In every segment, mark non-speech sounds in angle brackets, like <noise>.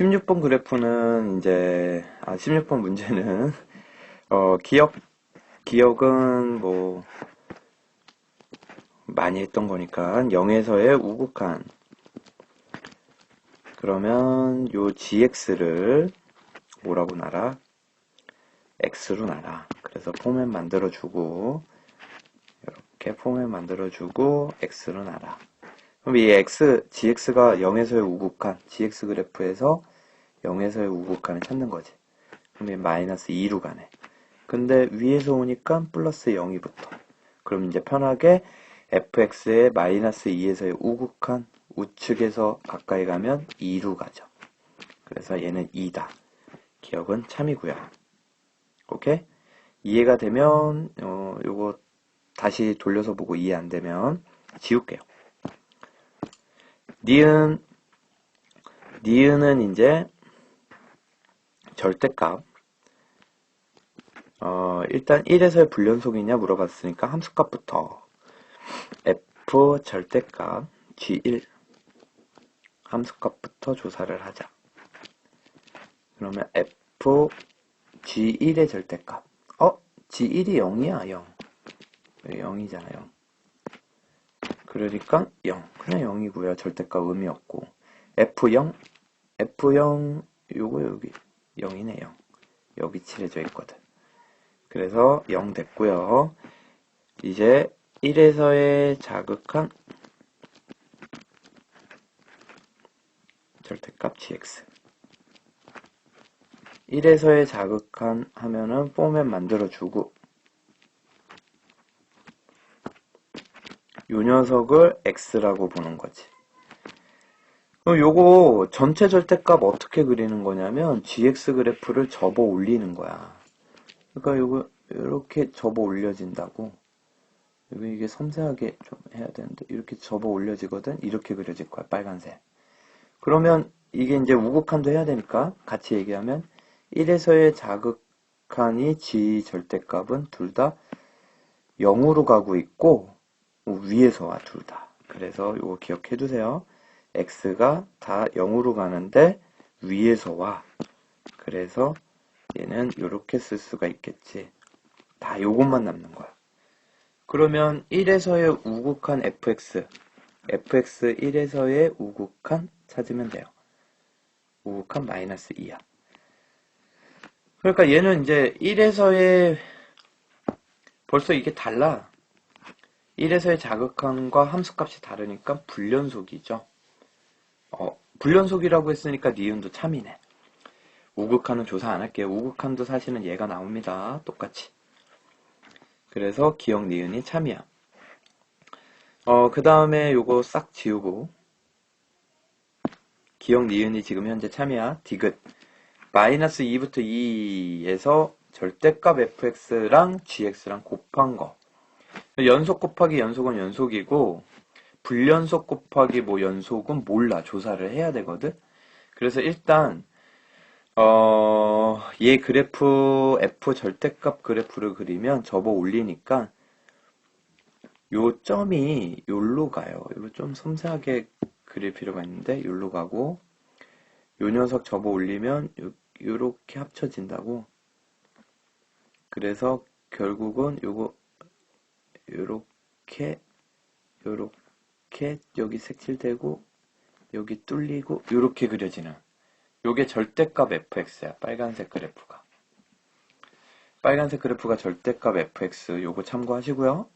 16번 그래프는 이제, 아, 16번 문제는, <laughs> 어, 기억, 기억은 뭐, 많이 했던 거니까, 0에서의 우극한. 그러면 요 gx를 뭐라고 놔라? x로 놔라. 그래서 포맷 만들어주고, 이렇게 포맷 만들어주고, x로 놔라. 그럼 이 x, gx가 0에서의 우극한, gx 그래프에서 0에서의 우극한을 찾는 거지. 이 마이너스 2로 가네. 근데 위에서 오니까 플러스 0이 붙어. 그럼 이제 편하게 fx의 마이너스 2에서의 우극한 우측에서 가까이 가면 2로 가죠. 그래서 얘는 2다. 기억은 참이고요. 오케이? 이해가 되면 어, 요거 다시 돌려서 보고 이해 안 되면 지울게요. 니은 니은은 이제 절대값. 어, 일단 1에서의 불연속이냐 물어봤으니까 함수값부터. F 절대값 g1 함수값부터 조사를 하자. 그러면 f g1의 절대값. 어? g1이 0이야 0 0이잖아 0 그러니까 0 그냥 0이고요. 절대값 의미 없고. F0 f0 요거 여기 0이네 0 여기 칠해져 있거든. 그래서 0 됐고요. 이제 1에서의 자극한 절대값 gx 1에서의 자극한 하면은 포맷 만들어주고 요 녀석을 x라고 보는 거지. 그럼 요거 전체 절대값 어떻게 그리는 거냐면 gx 그래프를 접어 올리는 거야. 그러니까 요거 이렇게 접어 올려진다고. 여기 이게 섬세하게 좀 해야 되는데 이렇게 접어 올려지거든. 이렇게 그려질 거야 빨간색. 그러면 이게 이제 우극한도 해야 되니까 같이 얘기하면 1에서의 자극한이 g 절대값은 둘 다 0으로 가고 있고 위에서 와 둘 다. 그래서 이거 기억해 두세요. X가 다 0으로 가는데 위에서 와. 그래서 얘는 이렇게 쓸 수가 있겠지. 다 요것만 남는 거야. 그러면 1에서의 우극한 fx, fx 1에서의 우극한 찾으면 돼요. 우극한 마이너스 2야. 그러니까 얘는 이제 1에서의 벌써 이게 달라. 1에서의 자극함과 함수값이 다르니까 불연속이죠. 어, 불연속이라고 했으니까 니은도 참이네. 우극한은 조사 안 할게요. 우극한도 사실은 얘가 나옵니다. 똑같이. 그래서 기억 니은이 참이야. 어, 그 다음에 요거 싹 지우고 기억 니은이 지금 현재 참이야. 디귿. 마이너스 2부터 2에서 절대값 fx랑 gx랑 곱한 거. 연속 곱하기 연속은 연속이고 불연속 곱하기 뭐 연속은 몰라. 조사를 해야 되거든. 그래서 일단 어, 얘 그래프 f 절대값 그래프를 그리면 접어 올리니까 요 점이 요로 가요. 이거 좀 섬세하게 그릴 필요가 있는데 요로 가고 요 녀석 접어 올리면 요, 요렇게 합쳐진다고. 그래서 결국은 요거 요렇게 요렇게 여기 색칠되고 여기 뚫리고 요렇게 그려지는 요게 절대값 fx야. 빨간색 그래프가. 빨간색 그래프가 절대값 fx 요거 참고하시고요.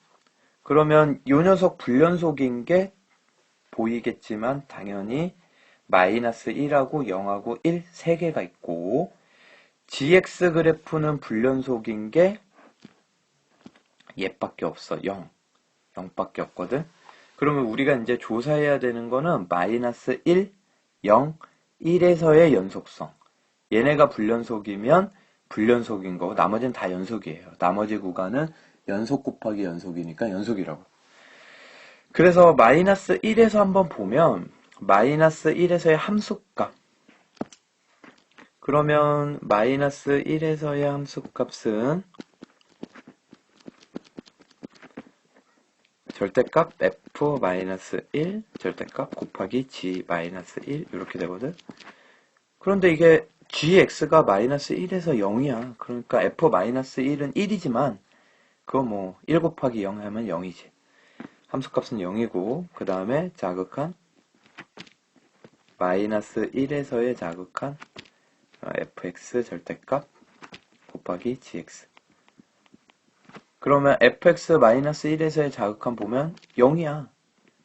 그러면 요 녀석 불연속인 게 보이겠지만 당연히 마이너스 1하고 0하고 1, 3개가 있고 gx 그래프는 불연속인 게 얘밖에 없어. 0. 0밖에 없거든. 그러면 우리가 이제 조사해야 되는 거는 마이너스 1, 0, 1에서의 연속성. 얘네가 불연속이면 불연속인 거고 나머지는 다 연속이에요. 나머지 구간은 연속 곱하기 연속이니까 연속이라고. 그래서 마이너스 1에서 한번 보면 마이너스 1에서의 함수값 그러면 마이너스 1에서의 함수값은 절대값 f-1 절대값 곱하기 g-1 이렇게 되거든 그런데 이게 gx가 마이너스 1에서 0이야. 그러니까 f 마이너스 1은 1이지만 그거 뭐 1 곱하기 0 하면 0이지. 함수값은 0이고 그 다음에 자극한 마이너스 1에서의 자극한 어, fx 절대값 곱하기 gx 그러면 fx 마이너스 1에서의 자극한 보면 0이야.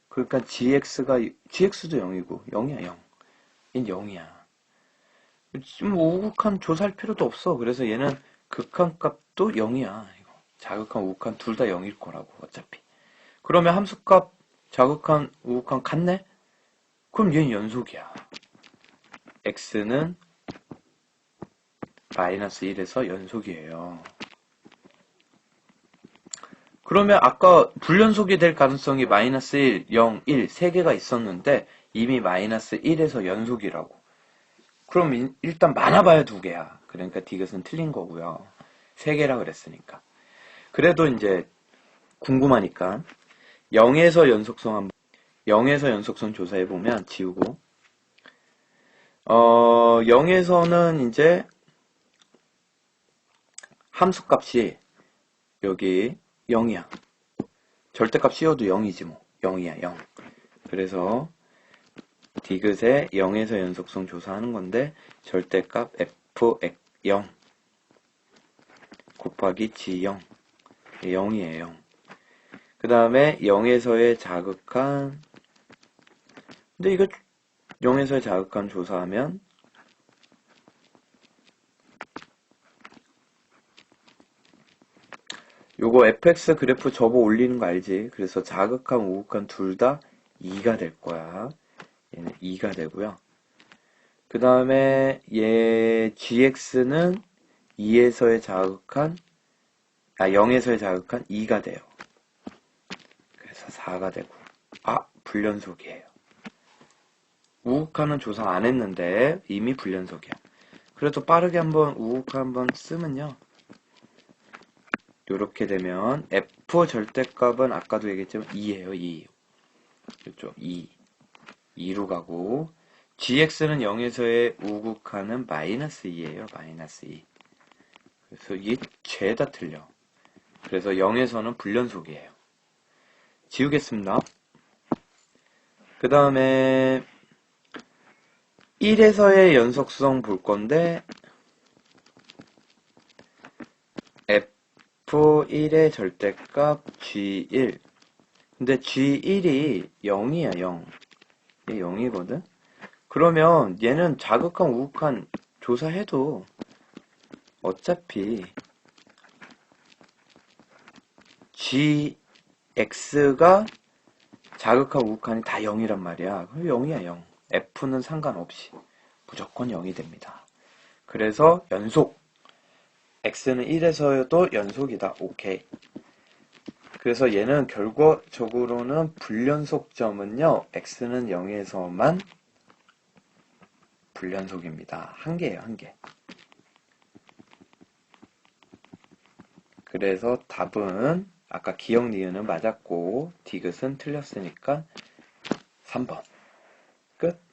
그러니까 gx가 gx도 0이고 0이야 0. 인 0이야. 지금 우극한 조사할 필요도 없어. 그래서 얘는 극한 값도 0이야. 이거. 자극한 우극한 둘 다 0일 거라고 어차피. 그러면 함수값 자극한 우극한 같네? 그럼 얘는 연속이야. x는 마이너스 1에서 연속이에요. 그러면 아까 불연속이 될 가능성이 마이너스 1, 0, 1, 3개가 있었는데 이미 마이너스 1에서 연속이라고. 그럼 일- 일단 많아봐야 두 개야. 그러니까 디귿은 틀린 거고요. 세 개라 그랬으니까. 그래도 이제 궁금하니까 0에서 연속성 한번 0에서 연속성 조사해 보면 지우고 어 0에서는 이제 함수값이 여기 0이야. 절대값 씌워도 0이지 뭐. 0이야 0. 그래서 디귿의 0에서 연속성 조사하는 건데 절대값 f0 곱하기 g0 0이에요 0. 그 다음에 0에서의 자극한 근데 이거 0에서의 자극한 조사하면 요거 fx 그래프 접어 올리는 거 알지? 그래서 자극한 우극한 둘다 2가 될 거야. 얘는 2가 되고요. 그 다음에 얘 gx는 2에서의 자극한 아 0에서의 자극한 2가 돼요. 그래서 4가 되고 아 불연속이에요. 우극한은 조사 안 했는데 이미 불연속이야. 그래도 빠르게 한번 우극한 한번 쓰면요. 이렇게 되면 f 절대값은 아까도 얘기했지만 2예요. 2. 이쪽 2. 2로 가고 gx는 0에서의 우극한은 마이너스 2예요. 마이너스 2. 그래서 이게 죄다 틀려. 그래서 0에서는 불연속이에요. 지우겠습니다. 그 다음에 1에서의 연속성 볼 건데 f1의 절대값 g1 근데 g1이 0이야 0 얘 0이거든? 그러면 얘는 자극한 우극한 조사해도 어차피 gx가 자극한 우극한이 다 0이란 말이야. 그럼 0이야 0 f는 상관없이. 무조건 0이 됩니다. 그래서 연속 x는 1에서도 연속이다. 오케이. 그래서 얘는 결과적으로는 불연속점은요. x는 0에서만 불연속입니다. 한 개예요. 한 개. 그래서 답은 아까 기억 니은은 맞았고 디귿은 틀렸으니까 3번. 끝.